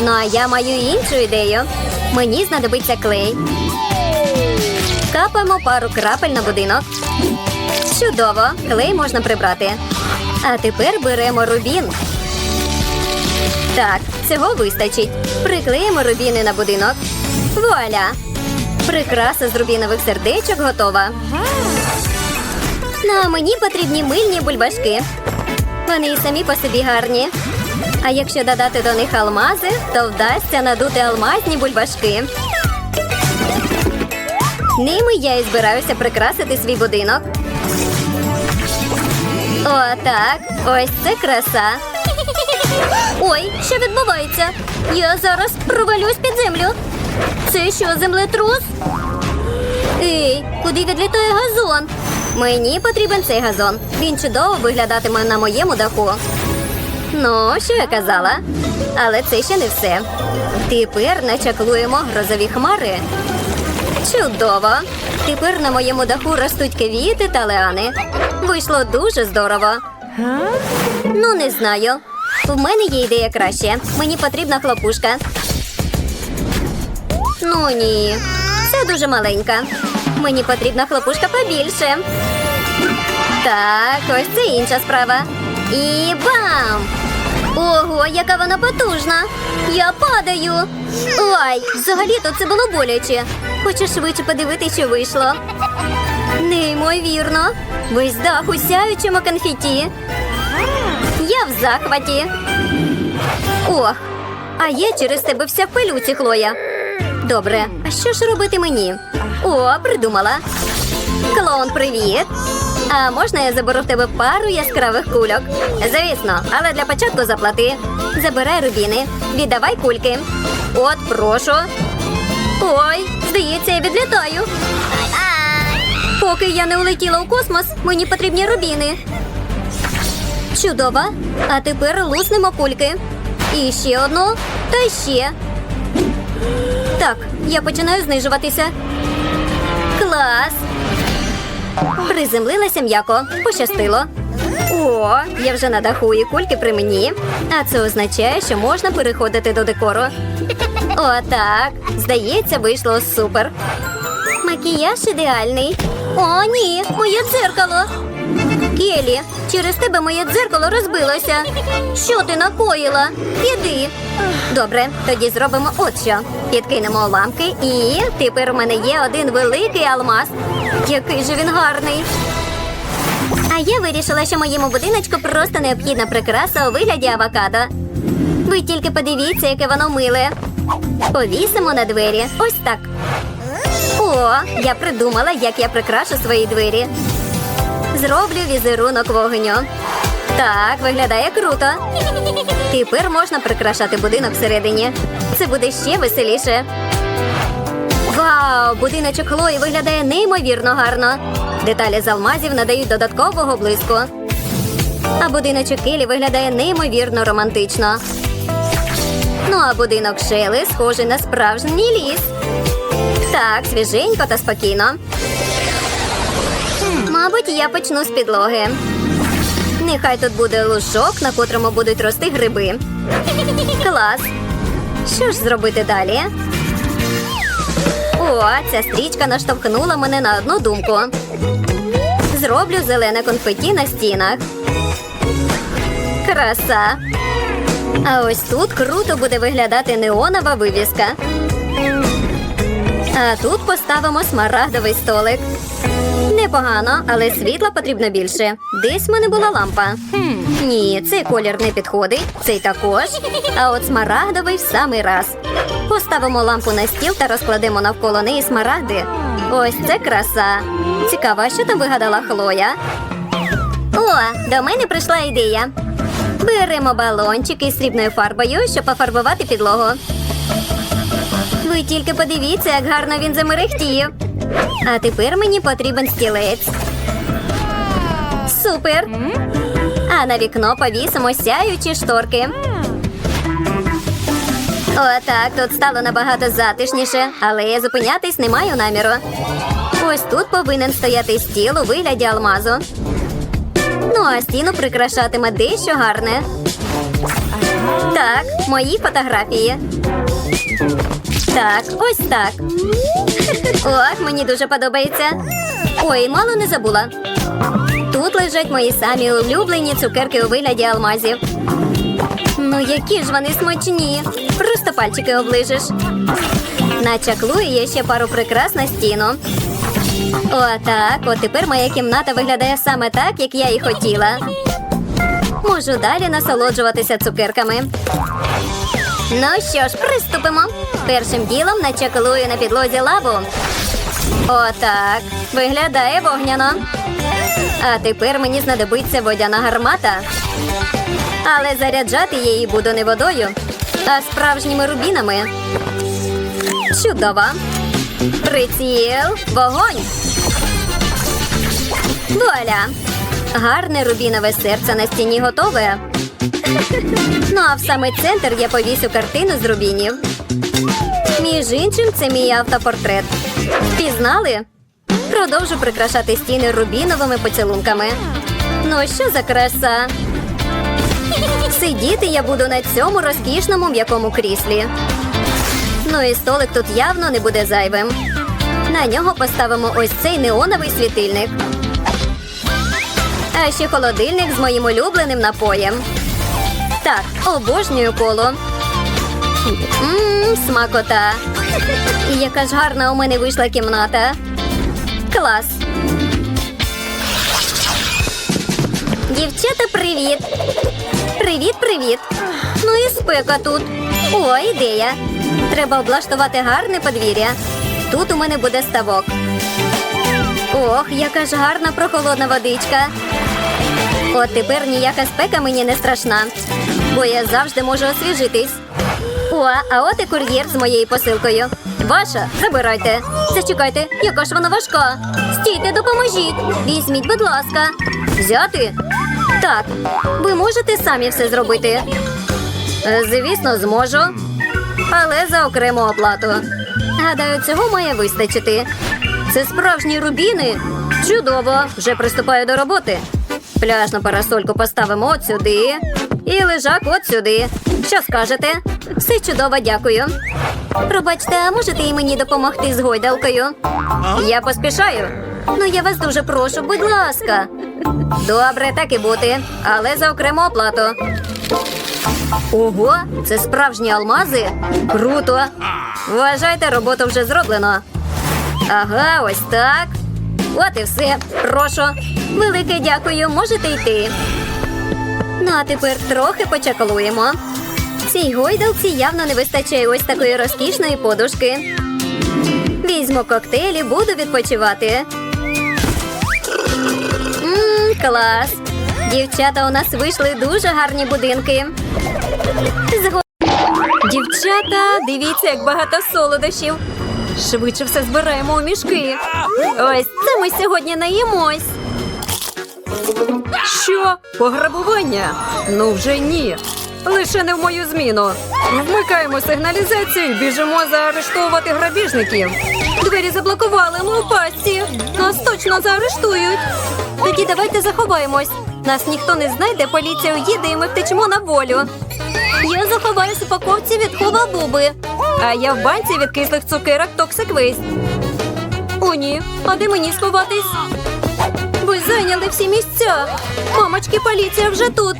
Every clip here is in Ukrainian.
Ну а я маю іншу ідею. Мені знадобиться клей. Капаємо пару крапель на будинок. Чудово, клей можна прибрати. А тепер беремо рубін. Так, цього вистачить. Приклеїмо рубіни на будинок. Вуаля! Прикраса з рубінових сердечок готова. Ну, а мені потрібні мильні бульбашки. Вони і самі по собі гарні. А якщо додати до них алмази, то вдасться надути алмазні бульбашки. Ними я і збираюся прикрасити свій будинок. О, так, ось це краса. Ой, що відбувається? Я зараз провалюсь під землю. Це що, землетрус? Ей, куди відлітає газон? Мені потрібен цей газон. Він чудово виглядатиме на моєму даху. Ну, що я казала? Але це ще не все. Тепер начаклуємо грозові хмари. Чудово! Тепер на моєму даху ростуть квіти та леани. Вийшло дуже здорово. Ну, не знаю. В мене є ідея краще. Мені потрібна хлопушка. Ну ні, це дуже маленька. Мені потрібна хлопушка побільше. Так, ось це інша справа. І бам! Ого, яка вона потужна! Я падаю. Ой, взагалі-то це було боляче. Хочу швидше подивитися, що вийшло. Неймовірно. Весь дах у сяючому конфеті. Я в захваті. Ох, а я через тебе вся в пилюці, Хлоя. Добре, а що ж робити мені? О, придумала. Клоун, привіт. А можна я заберу в тебе пару яскравих кульок? Звісно, але для початку заплати. Забирай рубіни, віддавай кульки. От, прошу. Ой, здається, я відлітаю. Поки я не улетіла у космос, мені потрібні рубіни. Чудово. А тепер луснемо кульки. І ще одну, та ще. Так, я починаю знижуватися. Клас. Приземлилася м'яко. Пощастило. О, я вже на даху і кульки при мені. А це означає, що можна переходити до декору. Отак. Здається, вийшло супер. Макіяж ідеальний. О, ні, моє дзеркало. Келі, через тебе моє дзеркало розбилося. Що ти накоїла? Піди. Добре, тоді зробимо от що. Підкинемо ламки і тепер у мене є один великий алмаз. Який же він гарний. А я вирішила, що моєму будиночку просто необхідна прикраса у вигляді авокадо. Ви тільки подивіться, яке воно миле. Повісимо на двері. Ось так. О, я придумала, як я прикрашу свої двері. Зроблю візерунок вогню. Так, виглядає круто. Тепер можна прикрашати будинок всередині. Це буде ще веселіше. Вау! Будиночок Хлої виглядає неймовірно гарно. Деталі з алмазів надають додаткового блиску. А будиночок Келі виглядає неймовірно романтично. Ну а будинок Шели схожий на справжній ліс. Так, свіженько та спокійно. Мабуть, я почну з підлоги. Нехай тут буде лужок, на котрому будуть рости гриби. Клас. Що ж зробити далі? О, ця стрічка наштовхнула мене на одну думку. Зроблю зелене конфеті на стінах. Краса. А ось тут круто буде виглядати неонова вивіска. А тут поставимо смарагдовий столик. Непогано, але світла потрібно більше. Десь в мене була лампа. Ні, цей колір не підходить, цей також. А от смарагдовий в самий раз. Поставимо лампу на стіл та розкладемо навколо неї смарагди. Ось це краса. Цікаво, що там вигадала Хлоя? О, до мене прийшла ідея. Беремо балончики з срібною фарбою, щоб пофарбувати підлогу. Ви тільки подивіться, як гарно він замерехтів. А тепер мені потрібен стілець. Супер! А на вікно повісимо сяючі шторки. Отак, тут стало набагато затишніше, але я зупинятись не маю наміру. Ось тут повинен стояти стіл у вигляді алмазу. Ну, а стіну прикрашатиме дещо гарне. Так, мої фотографії. Так, ось так. Ох, мені дуже подобається. Ой, мало не забула. Тут лежать мої самі улюблені цукерки у вигляді алмазів. Ну, які ж вони смачні. Просто пальчики оближеш. Начаклую я ще пару прикрас на стіну. Отак, от тепер моя кімната виглядає саме так, як я і хотіла. Можу далі насолоджуватися цукерками. Ну що ж, приступимо. Першим ділом начаклую на підлозі лаву. Отак. Виглядає вогняно. А тепер мені знадобиться водяна гармата. Але заряджати її буду не водою, а справжніми рубінами. Чудово. Приціл, вогонь. Вуаля! Гарне рубінове серце на стіні готове. Ну а в саме центр я повісю картину з рубінів. Між іншим, це мій автопортрет. Впізнали? Продовжу прикрашати стіни рубіновими поцілунками. Ну, що за краса? Сидіти я буду на цьому розкішному м'якому кріслі. Ну і столик тут явно не буде зайвим. На нього поставимо ось цей неоновий світильник. А ще холодильник з моїм улюбленим напоєм. Так, обожнюю коло. Ммм, смакота. Яка ж гарна у мене вийшла кімната. Клас. Дівчата, привіт. Привіт, привіт. Ну і спека тут. О, ідея. Треба облаштувати гарне подвір'я. Тут у мене буде ставок. Ох, яка ж гарна прохолодна водичка. От тепер ніяка спека мені не страшна, бо я завжди можу освіжитись. О, а от і кур'єр з моєю посилкою. Ваша, забирайте. Зачекайте, яка ж вона важка. Стійте, допоможіть. Візьміть, будь ласка. Взяти? Так, ви можете самі все зробити. Е, Звісно, зможу. Але за окрему оплату. Гадаю, цього має вистачити. Це справжні рубіни. Чудово, вже приступаю до роботи. Пляжну парасольку поставимо от сюди. І лежак от сюди. Що скажете? Все чудово, дякую. Пробачте, а можете і мені допомогти з гойдалкою? Я поспішаю. Ну я вас дуже прошу, будь ласка. Добре, так і бути, але за окрему оплату. Ого, це справжні алмази? Круто! Вважайте, роботу вже зроблено. Ага, ось так. От і все. Прошу. Велике дякую, можете йти. Ну, а тепер трохи почакалуємо. Цій гойдалці явно не вистачає ось такої розкішної подушки. Візьму коктейлі, буду відпочивати. Ммм, клас. Дівчата у нас вийшли дуже гарні будинки. Зго... Дівчата, дивіться, як багато солодощів. Швидше все збираємо у мішки. Ось це ми сьогодні наїмось. Що? Пограбування? Ну вже ні. Лише не в мою зміну. Вмикаємо сигналізацію і біжимо заарештовувати грабіжників. Двері заблокували, ми у пастці. Нас точно заарештують. Тоді давайте заховаємось. Нас ніхто не знайде, поліція уїде і ми втечемо на волю. Я заховаюсь у паковці від буби. А я в банці від кислих цукерок Toxic Waste. О, ні. А де мені сховатись? Зайняли всі місця. Мамочки, поліція вже тут.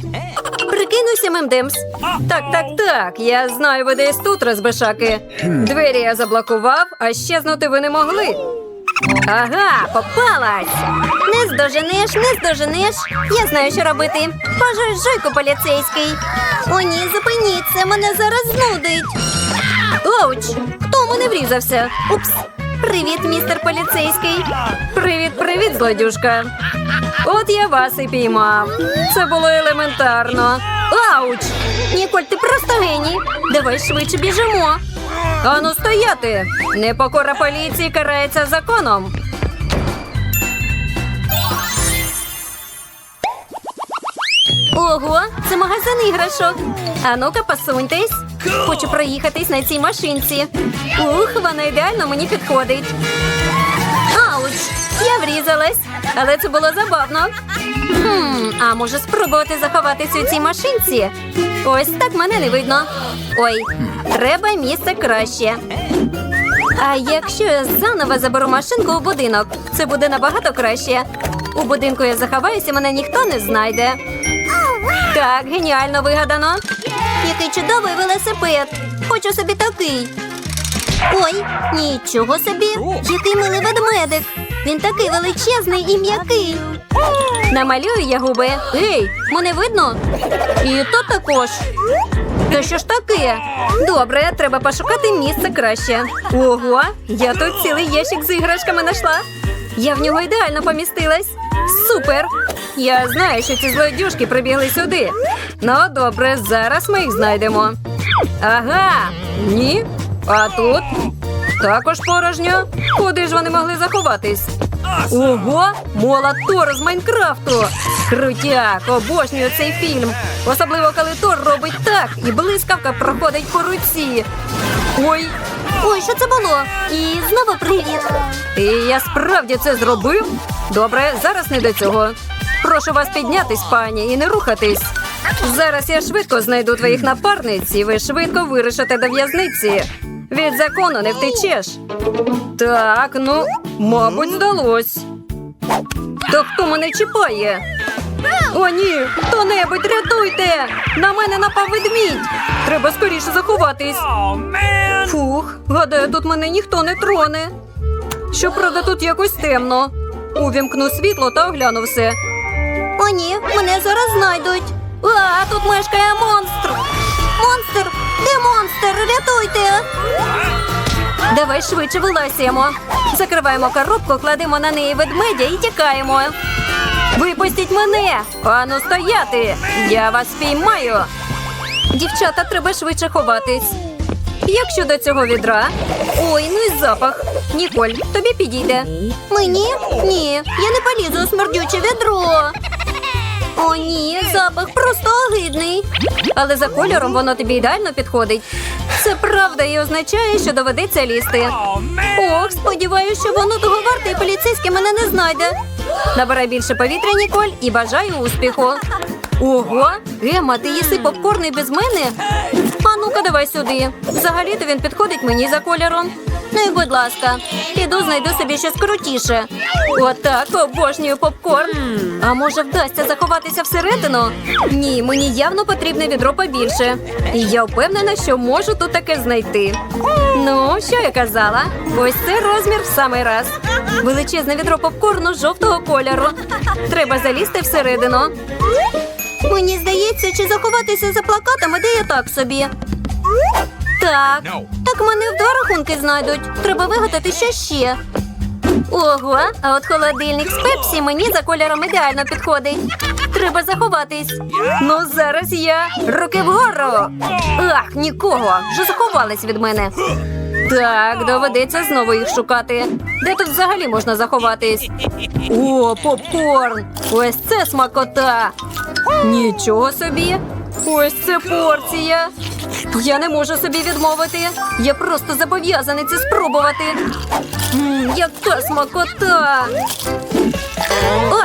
Прикинуся мемдемс. Так, так, так. Я знаю, ви десь тут, розбишаки. Двері я заблокував, а щезнути ви не могли. Ага, попалась. Не здоженеш, не здоженеш. Я знаю, що робити. Пожуй жойку поліцейський. О, ні, зупиніться, мене зараз знудить. Оуч, хто мене врізався? Упс. Привіт, містер поліцейський. Привіт, привіт, злодюшка. От я вас і піймав. Це було елементарно. Ауч! Ніколь, ти просто геній. Давай швидше біжимо. Ану стояти! Непокора поліції карається законом. Ого, це магазин іграшок. А ну-ка, посуньтесь. Хочу проїхатись на цій машинці. Ух, вона ідеально мені підходить. Ауч! Я врізалась, але це було забавно. Хм, а може спробувати заховатися у цій машинці? Ось так мене не видно. Ой, треба місце краще. А якщо я заново заберу машинку у будинок, це буде набагато краще. У будинку я заховаюся, мене ніхто не знайде. Так, геніально вигадано. Який чудовий велосипед. Хочу собі такий. Ой, нічого собі. Який милий ведмедик. Він такий величезний і м'який. Намалюю я губи. Ей, мене видно? І то також. Та що ж таке? Добре, треба пошукати місце краще. Ого, я тут цілий ящик з іграшками знайшла. Я в нього ідеально помістилась. Супер! Я знаю, що ці злодюжки прибігли сюди. Ну, добре, зараз ми їх знайдемо. Ага, ні. А тут також порожньо. Куди ж вони могли заховатись? Ого, молот Тор з Майнкрафту. Крутяк, обожнюю цей фільм. Особливо, коли Тор робить так, і блискавка проходить по руці. Ой, ой, що це було? І знову привіт. І я справді це зробив? Добре, зараз не до цього. Прошу вас піднятись, пані, і не рухатись. Зараз я швидко знайду твоїх напарниць, і ви швидко вирішите до в'язниці. Від закону не втечеш. Так, ну, мабуть, здалось. То хто мене чіпає? О, ні, хто-небудь рятуйте! На мене напав ведмідь! Треба скоріше заховатись. Фух, гадаю, тут мене ніхто не троне. Щоправда, тут якось темно. Увімкну світло та огляну все. О, ні, мене зараз знайдуть. А, тут мешкає монстр. Монстр! Де монстр? Рятуйте! Давай швидше вилазимо. Закриваємо коробку, кладемо на неї ведмедя і тікаємо. Випустіть мене! Ану стояти! Я вас спіймаю! Дівчата, треба швидше ховатись. Як щодо цього відра? Ой, ну і запах. Ніколь, тобі підійде. Мені? Ні, я не полізу у смердюче відро. О, ні, запах просто огидний. Але за кольором воно тобі ідеально підходить. Це правда і означає, що доведеться лізти. Ох, сподіваюся, що воно того варте, і поліцейський мене не знайде. Набирай більше повітря, Ніколь, і бажаю успіху. Ого, Ема, ти їси попкорн і без мене? А ну-ка, давай сюди. Взагалі-то він підходить мені за кольором. Ну і будь ласка, піду знайду собі щось крутіше. Отак обожнюю попкорн. А може вдасться заховатися всередину? Ні, мені явно потрібне відро побільше. І я впевнена, що можу тут таке знайти. Ну, що я казала? Ось це розмір в самий раз. Величезне відро попкорну жовтого кольору. Треба залізти всередину. Мені здається, чи заховатися за плакатами, де я так собі. Так, так мене в два рахунки знайдуть. Треба вигадати що ще. Ого, а от холодильник з пепсі мені за кольором ідеально підходить. Треба заховатись. Ну, зараз я руки вгору. Ах, нікого. Вже заховались від мене. Так, доведеться знову їх шукати. Де тут взагалі можна заховатись? О, попкорн! Ось це смакота! Нічого собі! Ось це порція! Я не можу собі відмовити. Я просто зобов'язаний це спробувати. М, яка смакота!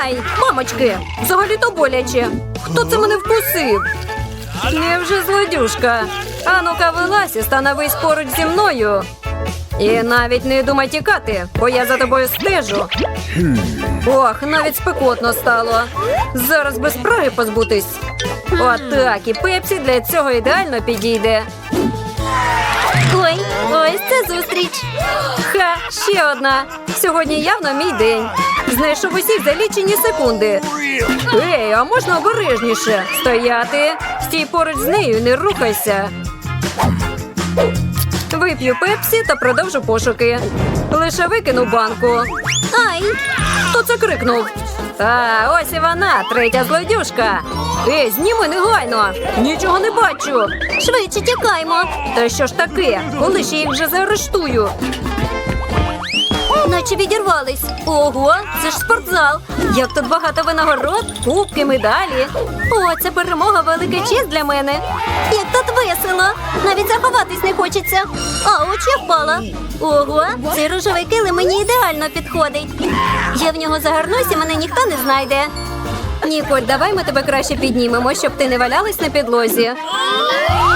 Ай, мамочки, взагалі-то боляче. Хто це мене вкусив? Невже злодюшка? А ну-ка вилазь і становись поруч зі мною. І навіть не думай тікати, бо я за тобою стежу. Ох, навіть спекотно стало. Зараз без спраги позбутись. Отак, і пепсі для цього ідеально підійде. Ой, ось це зустріч. Ха, ще одна. Сьогодні явно мій день. Знайшов усіх за лічені секунди. Ей, а можна обережніше? Стояти. Стій поруч з нею, і не рухайся. Вип'ю пепсі та продовжу пошуки. Лише викину банку. Ай! Хто це крикнув? А, ось і вона, третя злодюшка. Ей, зніми негайно. Нічого не бачу. Швидше тікаймо. Та що ж таке? Коли ж я їх вже заарештую? Наче відірвались. Ого, це ж спортзал. Як тут багато винагород, кубки, медалі. О, це перемога велика честь для мене. Як тут весело. Навіть заховатись не хочеться. Ауч, я впала. Ого, цей рожевий килим мені ідеально підходить. Я в нього загорнусь і мене ніхто не знайде. Ніколь, давай ми тебе краще піднімемо, щоб ти не валялась на підлозі.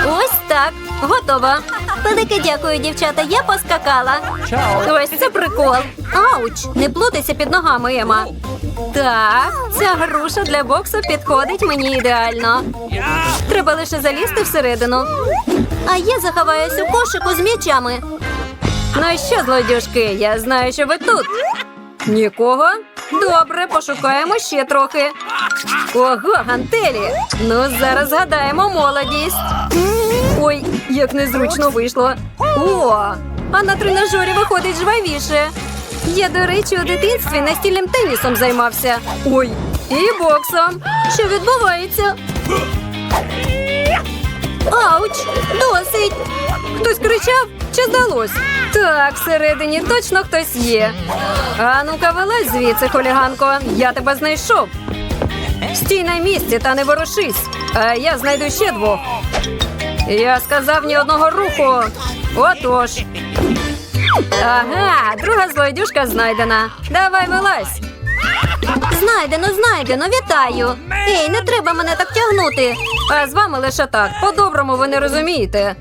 Ось так, готова. Велике дякую, дівчата. Я поскакала. Ось це прикол. Ауч, не плутайся під ногами, Ема. Так, ця груша для боксу підходить мені ідеально. Треба лише залізти всередину. А я заховаюсь у кошику з м'ячами. Ну що, злодюжки, я знаю, що ви тут. Нікого? Добре, пошукаємо ще трохи. Ого, гантелі. Ну, зараз згадаємо молодість. Ой, як незручно вийшло. О, а на тренажері виходить жвавіше. Я, до речі, у дитинстві настільним тенісом займався. Ой, і боксом. Що відбувається? Ауч! Досить! Хтось кричав чи здалось? Так, всередині точно хтось є. А ну-ка, вилазь звідси, хуліганко. Я тебе знайшов. Стій на місці та не ворушись. А я знайду ще двох. Я сказав ні одного руху. Отож. Ага, друга злойдюшка знайдена. Давай вилазь. Знайдено, знайдено, вітаю. Ей, не треба мене так тягнути. А з вами лише так. По-доброму ви не розумієте.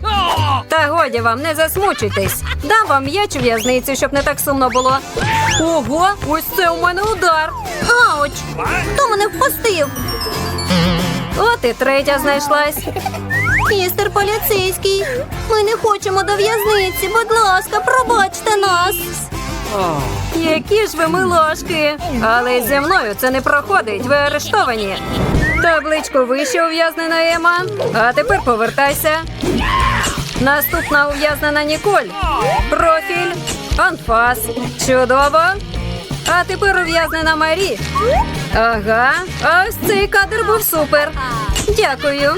Та годі вам, не засмучуйтесь. Дам вам м'яч у в'язницю, щоб не так сумно було. Ого, ось це у мене удар. Ауч! Хто мене впустив? От і третя знайшлась. Містер поліцейський, ми не хочемо до в'язниці. Будь ласка, пробачте нас. Які ж ви милошки! Але зі мною це не проходить. Ви арештовані. Табличку вище ув'язнена Ема. А тепер повертайся. Наступна ув'язнена Ніколь. Профіль. Анфас. Чудово. А тепер ув'язнена Марі. Ага, ось цей кадр був супер. Дякую.